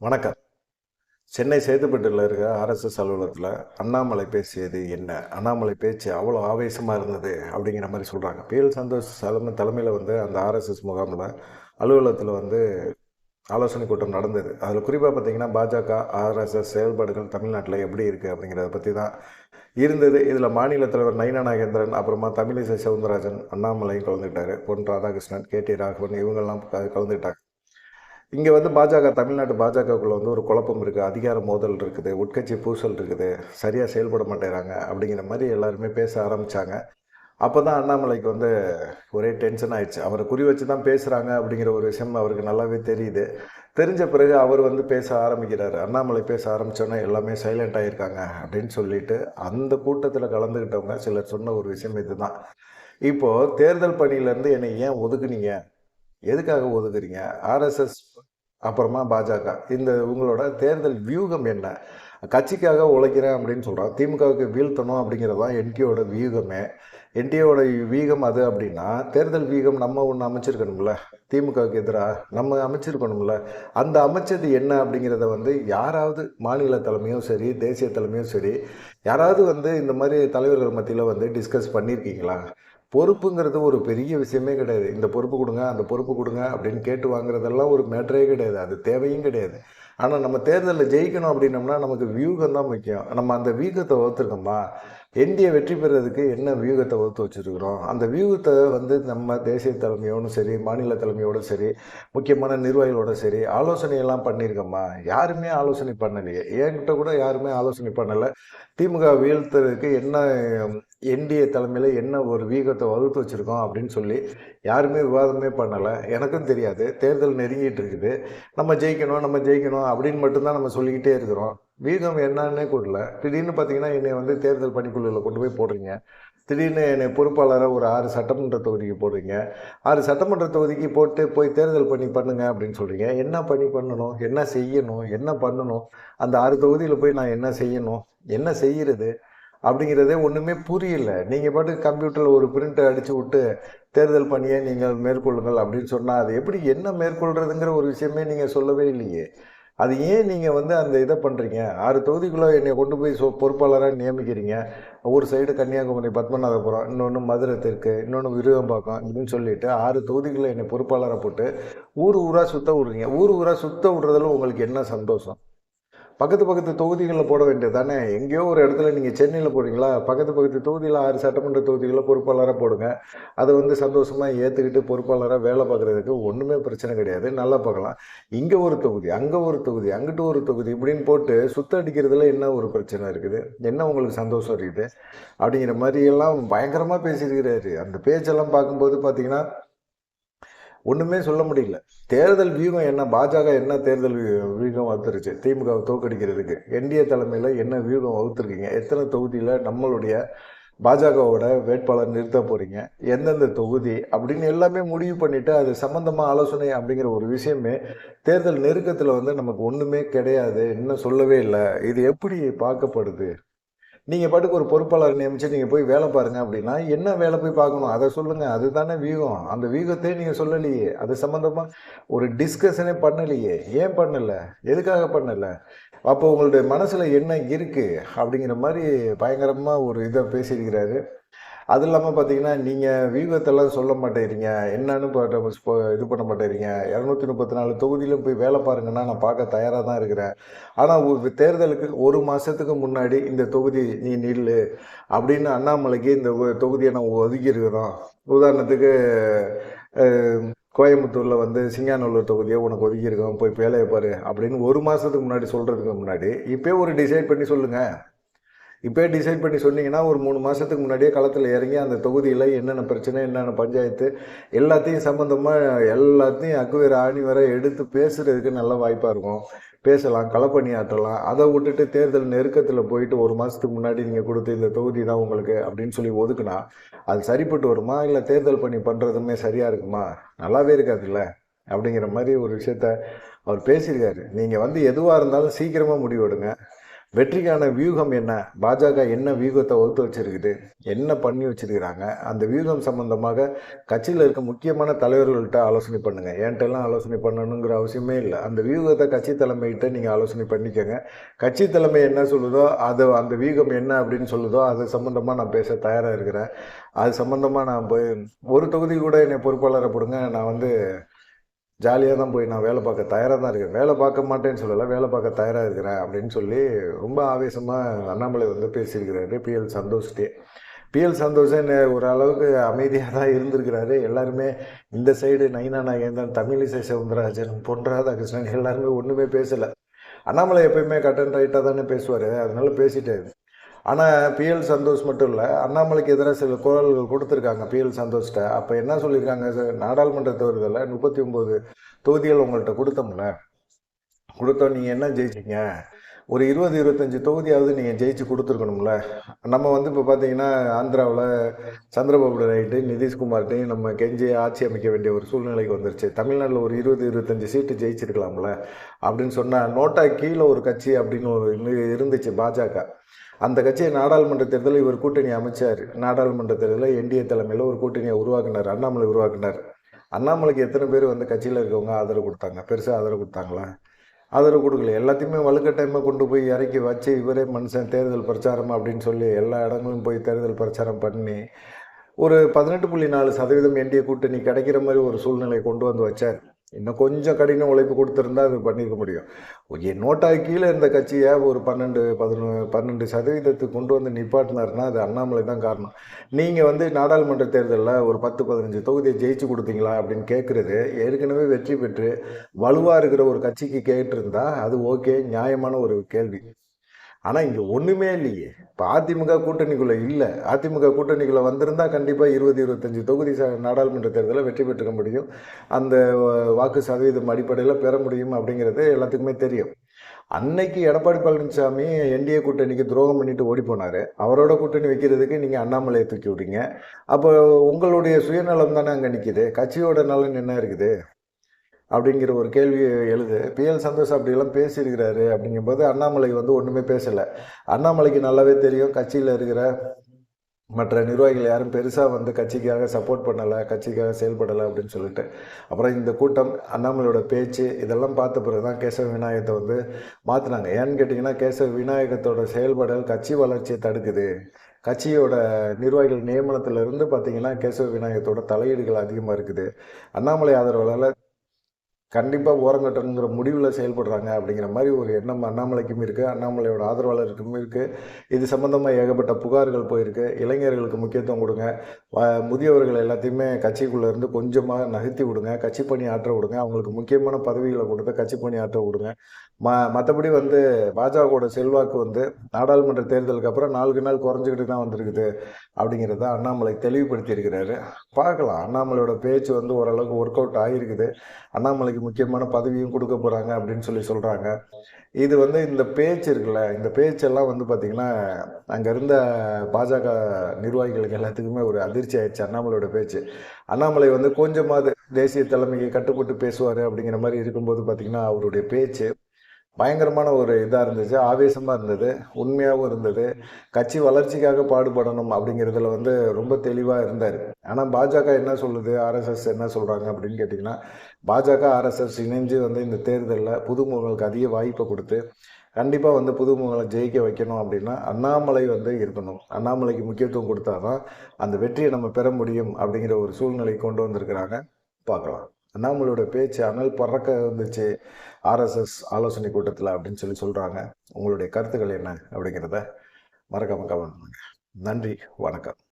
வணக்கம். சென்னை சேதுப்பட்டில் இருக்க ஆர்எஸ்எஸ் அலுவலகத்தில் அண்ணாமலை பேசியது என்ன? அண்ணாமலை பேச்சு அவ்வளோ ஆவேசமாக இருந்தது அப்படிங்கிற மாதிரி சொல்கிறாங்க பிஎல் சந்தோஷ் தலைமை தலைமையில் வந்து அந்த ஆர்எஸ்எஸ் முகாமில் அலுவலகத்தில் வந்து ஆலோசனை கூட்டம் நடந்தது. அதில் குறிப்பாக பார்த்தீங்கன்னா பாஜக ஆர்எஸ்எஸ் செயல்பாடுகள் தமிழ்நாட்டில் எப்படி இருக்குது அப்படிங்கிறத பற்றி தான் இருந்தது. இதில் மாநில தலைவர் நயினா நாகேந்திரன் அப்புறமா தமிழிசை சவுந்தரராஜன் அண்ணாமலையும் கலந்துக்கிட்டாரு. பொன் ராதாகிருஷ்ணன் கே டி ராகவன் இவங்கெல்லாம் கலந்துக்கிட்டாங்க. இங்கே வந்து பாஜக தமிழ்நாட்டு பாஜகக்குள்ளே வந்து ஒரு குழப்பம் இருக்குது அதிகார மோதல் இருக்குது உட்கட்சி பூசல் இருக்குது. சரியாக செயல்பட மாட்டேறாங்க அப்படிங்கிற மாதிரி எல்லாருமே பேச ஆரம்பித்தாங்க அப்போ தான் அண்ணாமலைக்கு வந்து ஒரே டென்ஷன் ஆயிடுச்சு. அவரை குறி வச்சு தான் பேசுகிறாங்க அப்படிங்கிற ஒரு விஷயம் அவருக்கு நல்லாவே தெரியுது. தெரிஞ்ச பிறகு அவர் வந்து பேச ஆரம்பிக்கிறார். அண்ணாமலை பேச ஆரம்பித்தோன்னே எல்லாமே சைலண்ட் ஆகியிருக்காங்க அப்படின்னு சொல்லிட்டு அந்த கூட்டத்தில் கலந்துக்கிட்டவங்க சிலர் சொன்ன ஒரு விஷயம் இதுதான். இப்போது தேர்தல் பணியிலேருந்து என்னை ஏன் ஒதுக்குனீங்க? எதுக்காக ஒதுக்குறீங்க ஆர்எஸ்எஸ் அப்புறமா பாஜக. இந்த உங்களோட தேர்தல் வியூகம் என்ன? கட்சிக்காக உழைக்கிறேன் அப்படின்னு சொல்கிறான் திமுகவுக்கு வீழ்த்தணும் அப்படிங்கிறது தான் என்டிஓட வியூகமே. என்டிஏவோட வீகம் அது அப்படின்னா தேர்தல் வீகம் நம்ம ஒன்று அமைச்சிருக்கணும்ல. திமுகவுக்கு எதிராக நம்ம அமைச்சிருக்கணும்ல. அந்த அமைச்சது என்ன அப்படிங்கிறத வந்து யாராவது மாநில தலைமையும் சரி தேசிய தலைமையும் சரி யாராவது வந்து இந்த மாதிரி தலைவர்கள் மத்தியில் வந்து டிஸ்கஸ் பண்ணியிருக்கீங்களா? பொறுப்புங்கிறது ஒரு பெரிய விஷயமே கிடையாது. இந்த பொறுப்பு கொடுங்க அந்த பொறுப்பு கொடுங்க அப்படின்னு கேட்டு வாங்குறதெல்லாம் ஒரு மேட்டரே கிடையாது. அது தேவையும் கிடையாது. ஆனால் நம்ம தேர்தலில் ஜெயிக்கணும் அப்படின்னோம்னா நமக்கு வியூகம் தான் முக்கியம். நம்ம அந்த வியூகத்தை வகுத்துருக்கோமா? என்டிஏ வெற்றி பெறதுக்கு என்ன வியூகத்தை வகுத்து வச்சுருக்கிறோம்? அந்த வியூகத்தை வந்து நம்ம தேசிய தலைமையோடும் சரி மாநில தலைமையோடும் சரி முக்கியமான நிர்வாகிகளோட சரி ஆலோசனையெல்லாம் பண்ணியிருக்கோமா? யாருமே ஆலோசனை பண்ணலையே. என்கிட்ட கூட யாருமே ஆலோசனை பண்ணலை. திமுக வீழ்த்துறதுக்கு என்ன என்டிஏ தலைமையில் என்ன ஒரு வீகத்தை வகுத்து வச்சுருக்கோம் அப்படின்னு சொல்லி யாருமே விவாதமே பண்ணலை. எனக்கும் தெரியாது. தேர்தல் நெருங்கிட்டு இருக்குது. நம்ம ஜெயிக்கணும் நம்ம ஜெயிக்கணும் அப்படின்னு மட்டும்தான் நம்ம சொல்லிக்கிட்டே இருக்கிறோம். வீகம் என்னன்னே கூடல திடீர்னு பார்த்தீங்கன்னா என்னை வந்து தேர்தல் பணிக்குழுவில் கொண்டு போய் போடுறீங்க. திடீர்னு என்னை பொறுப்பாளராக ஒரு ஆறு சட்டமன்ற தொகுதிக்கு போடுறீங்க. ஆறு சட்டமன்ற தொகுதிக்கு போட்டு போய் தேர்தல் பணி பண்ணுங்க அப்படின்னு சொல்கிறீங்க என்ன பணி பண்ணணும்? என்ன செய்யணும்? என்ன பண்ணணும்? அந்த ஆறு தொகுதியில் போய் நான் என்ன செய்யணும்? என்ன செய்கிறது அப்படிங்கிறதே ஒன்றுமே புரியல. நீங்கள் பாட்டுக்கு கம்ப்யூட்டரில் ஒரு பிரிண்ட்டை அடித்து விட்டு தேர்தல் பணியை நீங்கள் மேற்கொள்ளுங்கள் அப்படின்னு சொன்னால் அது எப்படி என்ன மேற்கொள்கிறதுங்கிற ஒரு விஷயமே நீங்கள் சொல்லவே இல்லையே. அது ஏன் நீங்கள் வந்து அந்த இதை பண்ணுறீங்க ஆறு தொகுதிக்குள்ளே என்னை கொண்டு போய் சொ பொறுப்பாளராக நியமிக்கிறீங்க. ஒரு சைடு கன்னியாகுமரி பத்மநாதபுரம் இன்னொன்று மதுரை தெற்கு இன்னொன்று விருகம்பாக்கம் இப்படின்னு சொல்லிட்டு ஆறு தொகுதிக்குள்ளே என்னை பொறுப்பாளராக போட்டு ஊர் ஊராக சுத்த விடுறீங்க. ஊர் ஊராக சுத்த விடுறதுல உங்களுக்கு என்ன சந்தோஷம்? பக்கத்து பக்கத்து தொகுதிகளில் போட வேண்டியது தானே? எங்கேயோ ஒரு இடத்துல நீங்கள் சென்னையில் போடுறீங்களா? பக்கத்து பக்கத்து தொகுதியில் ஆறு சட்டமன்ற தொகுதிகளில் பொறுப்பாளராக போடுங்க. அதை வந்து சந்தோஷமாக ஏற்றுக்கிட்டு பொறுப்பாளராக வேலை பார்க்குறதுக்கு ஒன்றுமே பிரச்சனை கிடையாது. நல்லா பார்க்கலாம். இங்கே ஒரு தொகுதி அங்கே ஒரு தொகுதி அங்கிட்டு ஒரு தொகுதி இப்படின்னு போட்டு சுத்த அடிக்கிறதுல என்ன ஒரு பிரச்சனை இருக்குது? என்ன உங்களுக்கு சந்தோஷம் இருக்குது? அப்படிங்கிற மாதிரியெல்லாம் பயங்கரமாக பேசியிருக்கிறாரு. அந்த பேச்செல்லாம் பார்க்கும்போது பார்த்தீங்கன்னா ஒன்றுமே சொல்ல முடியல. தேர்தல் வியூகம் என்ன? பாஜக என்ன தேர்தல் வியூகம் வகுத்துருச்சு? திமுகவை தோக்கடிக்கிறதுக்கு. என்டிஏ தலைமையில் என்ன வியூகம் வகுத்துருக்கீங்க? எத்தனை தொகுதியில் நம்மளுடைய பாஜகவோட வேட்பாளர் நிறுத்த போகிறீங்க எந்தெந்த தொகுதி? அப்படின்னு எல்லாமே முடிவு பண்ணிவிட்டு அது சம்மந்தமாக ஆலோசனை அப்படிங்கிற ஒரு விஷயமே தேர்தல் நெருக்கத்தில் வந்து நமக்கு ஒன்றுமே கிடையாது. இன்னும் சொல்லவே இல்லை. இது எப்படி பார்க்கப்படுது? நீங்கள் பாட்டுக்கு ஒரு பொறுப்பாளர் நியமிச்சு நீங்கள் போய் வேலை பாருங்க அப்படின்னா என்ன வேலை போய் பார்க்கணும்? அதை சொல்லுங்க. அதுதானே வியூகம். அந்த வியூகத்தையே நீங்கள் சொல்லலையே. அது சம்மந்தமாக ஒரு டிஸ்கஷனே பண்ணலையே. ஏன் பண்ணலை? எதுக்காக பண்ணலை? அப்போ உங்களுடைய மனசில் என்ன இருக்குது அப்படிங்கிற மாதிரி பயங்கரமாக ஒரு இதை பேசியிருக்கிறாரு. அது இல்லாமல் பார்த்தீங்கன்னா நீங்கள் வியூகத்தெல்லாம் சொல்ல மாட்டேறீங்க. என்னன்னு இப்போ இது பண்ண மாட்டேறீங்க. இரநூத்தி முப்பத்தி நாலு தொகுதியிலும் போய் வேலை பாருங்கன்னா நான் பார்க்க தயாராக தான் இருக்கிறேன். ஆனால் தேர்தலுக்கு ஒரு மாதத்துக்கு முன்னாடி இந்த தொகுதி நீ நில்லு அப்படின்னு அண்ணாமலைக்கு இந்த தொகுதியை நான் ஒதுக்கி இருக்கிறோம் உதாரணத்துக்கு கோயம்புத்தூரில் வந்து சிங்காநல்லூர் தொகுதியை உனக்கு ஒதுக்கியிருக்கோம். போய் வேலையை பாரு அப்படின்னு ஒரு மாதத்துக்கு முன்னாடி சொல்கிறதுக்கு முன்னாடி இப்போயே ஒரு டிசைட் பண்ணி சொல்லுங்கள் இப்போயே டிசைட் பண்ணி சொன்னீங்கன்னா ஒரு மூணு மாதத்துக்கு முன்னாடியே களத்தில் இறங்கி அந்த தொகுதியில் என்னென்ன பிரச்சனை என்னென்ன பஞ்சாயத்து எல்லாத்தையும் சம்மந்தமாக எல்லாத்தையும் அக்குவேர் ஆணி வர எடுத்து பேசுகிறதுக்கு நல்ல வாய்ப்பாக இருக்கும். பேசலாம் களப்பணியாற்றலாம். அதை விட்டுட்டு தேர்தல் நெருக்கத்தில் போயிட்டு ஒரு மாதத்துக்கு முன்னாடி நீங்கள் கொடுத்து இந்த தொகுதி தான் உங்களுக்கு அப்படின்னு சொல்லி ஒதுக்குனா அது சரிப்பட்டு வருமா? இல்லை தேர்தல் பணி பண்ணுறதுமே சரியாக இருக்குமா? நல்லாவே இருக்காதுல்ல? அப்படிங்கிற மாதிரி ஒரு விஷயத்த அவர் பேசியிருக்காரு. நீங்கள் வந்து எதுவாக இருந்தாலும் சீக்கிரமாக முடிவெடுங்க. வெற்றிக்கான வியூகம் என்ன? பாஜக என்ன வியூகத்தை ஒத்து வச்சிருக்குது? என்ன பண்ணி வச்சிருக்கிறாங்க? அந்த வியூகம் சம்பந்தமாக கட்சியில் இருக்க முக்கியமான தலைவர்கள்ட்ட ஆலோசனை பண்ணுங்கள் என்கிட்டலாம் ஆலோசனை பண்ணணுங்கிற அவசியமே இல்லை. அந்த வியூகத்தை கட்சி தலைமைகிட்ட நீங்கள் ஆலோசனை பண்ணிக்கோங்க. கட்சி தலைமை என்ன சொல்லுதோ அது அந்த வியூகம் என்ன அப்படின்னு சொல்லுதோ அது சம்மந்தமாக நான் பேச தயாராக இருக்கிறேன். அது சம்மந்தமாக நான் போய் ஒரு தொகுதி கூட என்னை பொறுப்பாளரை போடுங்க. நான் வந்து ஜாலியாக தான் போய் நான் வேலை பார்க்க தயாராக தான் இருக்கேன். வேலை பார்க்க மாட்டேன்னு சொல்லலை வேலை பார்க்க தயாராக இருக்கிறேன் அப்படின்னு சொல்லி ரொம்ப ஆவேசமாக அண்ணாமலை வந்து பேசியிருக்கிறாரு பிஎல் சந்தோஷ்டே பிஎல் சந்தோஷம் ஓரளவுக்கு அமைதியாக தான் இருந்திருக்கிறாரு. எல்லாருமே இந்த சைடு நைனா நாகேந்திரன் தமிழிசை சவுந்தரராஜன் பொன் கிருஷ்ணன் எல்லாருமே ஒன்றுமே பேசலை. அண்ணாமலை எப்பயுமே கட் அண்ட் ரைட்டாக தானே பேசுவார். அதனால பேசிட்டாரு ஆனால் பிஎல் சந்தோஷ் மட்டும் இல்லை அண்ணாமலைக்கு எதிராக சில குரல்கள் கொடுத்துருக்காங்க பிஎல் சந்தோஷ்கிட்ட. அப்போ என்ன சொல்லியிருக்காங்க? சார் நாடாளுமன்ற தேர்தலில் முப்பத்தி ஒம்பது தொகுதிகள் உங்கள்கிட்ட கொடுத்தோம்ல. கொடுத்தோம் நீங்கள் என்ன ஜெயிச்சிங்க? ஒரு இருபது இருபத்தஞ்சி தொகுதியாவது நீங்கள் ஜெயிச்சு கொடுத்துருக்கணும்ல. நம்ம வந்து இப்போ பார்த்தீங்கன்னா ஆந்திராவில் சந்திரபாபு ரைட்டு நிதிஷ்குமார்ட்டையும் நம்ம கெஞ்சி ஆட்சி அமைக்க வேண்டிய ஒரு சூழ்நிலைக்கு வந்துருச்சு. தமிழ்நாட்டில் ஒரு இருபது இருபத்தஞ்சி சீட்டு ஜெயிச்சிருக்கலாம்ல அப்படின்னு சொன்னால் நோட்டா கீழே ஒரு கட்சி அப்படின்னு ஒரு இருந்துச்சு பாஜக. அந்த கட்சியை நாடாளுமன்ற தேர்தலில் இவர் கூட்டணி அமைச்சார். நாடாளுமன்ற தேர்தலில் என்டிஏ தலைமையில் ஒரு கூட்டணியை உருவாக்குனார். அண்ணாமலை உருவாக்குனார். அண்ணாமலைக்கு எத்தனை பேர் வந்து கட்சியில் இருக்கவங்க ஆதரவு கொடுத்தாங்க? பெருசாக ஆதரவு கொடுத்தாங்களா? ஆதரவு கொடுக்கல. எல்லாத்தையுமே வலுக்கட்டாயமாக கொண்டு போய் இறக்கி வச்சு இவரே மனுஷன் தேர்தல் பிரச்சாரம் அப்படின்னு சொல்லி எல்லா இடங்களும் போய் தேர்தல் பிரச்சாரம் பண்ணி ஒரு பதினெட்டு புள்ளி நாலு சதவீதம் என்டிஏ கூட்டணி கிடைக்கிற மாதிரி ஒரு சூழ்நிலையை கொண்டு வந்து வச்சார். இன்னும் கொஞ்சம் கடின உழைப்பு கொடுத்துருந்தா அது பண்ணியிருக்க முடியும். ஓகே கீழே இருந்த கட்சியை ஒரு பன்னெண்டு பதினொ பன்னெண்டு சதவீதத்துக்கு கொண்டு வந்து நிப்பாட்டினாருன்னா அது அண்ணாமலை தான் காரணம். நீங்கள் வந்து நாடாளுமன்ற தேர்தலில் ஒரு பத்து பதினஞ்சு தொகுதியை ஜெயிச்சு கொடுத்தீங்களா அப்படின்னு கேட்குறது ஏற்கனவே வெற்றி பெற்று வலுவாக இருக்கிற ஒரு கட்சிக்கு கேட்டிருந்தா அது ஓகே நியாயமான ஒரு கேள்வி. ஆனால் இங்கே ஒன்றுமே இல்லையே. இப்போ அதிமுக கூட்டணிக்குள்ளே இல்லை. அதிமுக கூட்டணிக்குள்ளே வந்திருந்தால் கண்டிப்பாக இருபது இருபத்தஞ்சி தொகுதி ச நாடாளுமன்ற தேர்தலில் வெற்றி பெற்றுக்க முடியும். அந்த வாக்கு சதவீதம் அடிப்படையில் பெற முடியும் அப்படிங்கிறது எல்லாத்துக்குமே தெரியும். அன்னைக்கு எடப்பாடி பழனிசாமி என்டிஏ கூட்டணிக்கு துரோகம் பண்ணிட்டு ஓடி போனார். அவரோட கூட்டணி வைக்கிறதுக்கு நீங்கள் அண்ணாமலையை தூக்கி விடுங்க அப்போ உங்களுடைய சுயநலம் தானே அங்கே நிற்கிது கட்சியோட நலன் என்ன இருக்குது? அப்படிங்கிற ஒரு கேள்வி எழுது. பிஎல் சந்தோஷ் அப்படியெல்லாம் பேசியிருக்கிறாரு அப்படிங்கும்போது அண்ணாமலை வந்து ஒன்றுமே பேசலை. அண்ணாமலைக்கு நல்லாவே தெரியும் கட்சியில் இருக்கிற மற்ற நிர்வாகிகள் யாரும் பெருசாக வந்து கட்சிக்காக சப்போர்ட் பண்ணலை கட்சிக்காக செயல்படலை அப்படின்னு சொல்லிட்டு. அப்புறம் இந்த கூட்டம் அண்ணாமலையோட பேச்சு இதெல்லாம் பார்த்த பிறகு தான் கேசவ விநாயகத்தை வந்து மாற்றினாங்க ஏன்னு கேட்டிங்கன்னா கேசவ விநாயகத்தோட செயல்படல் கட்சி வளர்ச்சியை தடுக்குது. கட்சியோட நிர்வாகிகள் நியமனத்திலிருந்து பார்த்தீங்கன்னா கேசவ விநாயகத்தோட தலையீடுகள் அதிகமாக இருக்குது. அண்ணாமலை ஆதரவாளர் கண்டிப்பாக ஓரங்கட்டணுங்கிற முடிவில் செயல்படுறாங்க அப்படிங்கிற மாதிரி ஒரு எண்ணம் அண்ணாமலைக்கும் இருக்குது அண்ணாமலையோட ஆதரவாளருக்கும் இருக்குது இது சம்மந்தமாக ஏகப்பட்ட புகார்கள் போயிருக்கு. இளைஞர்களுக்கு முக்கியத்துவம் கொடுங்க. முதியவர்கள் எல்லாத்தையுமே கட்சிக்குள்ளேருந்து கொஞ்சமாக நகர்த்தி விடுங்க. கட்சி பணி ஆற்ற விடுங்க. அவங்களுக்கு முக்கியமான பதவிகளை கொடுத்து கட்சி பணி ஆற்ற விடுங்க. ம மற்றபடி வந்து பாஜகவோட செல்வாக்கு வந்து நாடாளுமன்ற தேர்தலுக்கு அப்புறம் நாளுக்கு நாள் குறைஞ்சிக்கிட்டு தான் வந்திருக்குது அப்படிங்கிறத அண்ணாமலை தெளிவுபடுத்தியிருக்கிறாரு. பார்க்கலாம். அண்ணாமலையோட பேச்சு வந்து ஓரளவுக்கு ஒர்க் அவுட் ஆகிருக்குது அண்ணாமலைக்கு முக்கியமான பதவியும் கொடுக்க போகிறாங்க அப்படின்னு சொல்லி சொல்கிறாங்க இது வந்து இந்த பேச்சு இருக்குல்ல இந்த பேச்செல்லாம் வந்து பார்த்திங்கன்னா அங்கே இருந்த பாஜக நிர்வாகிகளுக்கு எல்லாத்துக்குமே ஒரு அதிர்ச்சி ஆயிடுச்சு அண்ணாமலையோட பேச்சு. அண்ணாமலை வந்து கொஞ்சமாவது தேசிய தலைமைக்கு கட்டுப்பட்டு பேசுவார் அப்படிங்கிற மாதிரி இருக்கும்போது பார்த்திங்கன்னா அவருடைய பேச்சு பயங்கரமான ஒரு இதாக இருந்துச்சு ஆவேசமாக இருந்தது உண்மையாகவும் இருந்தது. கட்சி வளர்ச்சிக்காக பாடுபடணும் அப்படிங்கிறதுல வந்து ரொம்ப தெளிவாக இருந்தார். ஆனால் பாஜக என்ன சொல்லுது ஆர்எஸ்எஸ் என்ன சொல்கிறாங்க அப்படின்னு கேட்டிங்கன்னா பாஜக ஆர்எஸ்எஸ் இணைஞ்சு வந்து இந்த தேர்தலில் புதுமுகங்களுக்கு அதிக வாய்ப்பை கொடுத்து கண்டிப்பாக வந்து புதுமுகங்களை ஜெயிக்க வைக்கணும் அப்படின்னா அண்ணாமலை வந்து இருக்கணும். அண்ணாமலைக்கு முக்கியத்துவம் கொடுத்தா தான் அந்த வெற்றியை நம்ம பெற முடியும் அப்படிங்கிற ஒரு சூழ்நிலை கொண்டு வந்திருக்கிறாங்க. பார்க்கலாம். அண்ணாமலையோட பேச்சு அனல் பறக்க வந்துச்சு ஆர்எஸ்எஸ் ஆலோசனை கூட்டத்தில் அப்படின்னு சொல்லி சொல்கிறாங்க உங்களுடைய கருத்துக்கள் என்ன அப்படிங்கிறத மறக்காமல் கவனம் நன்றி வணக்கம்.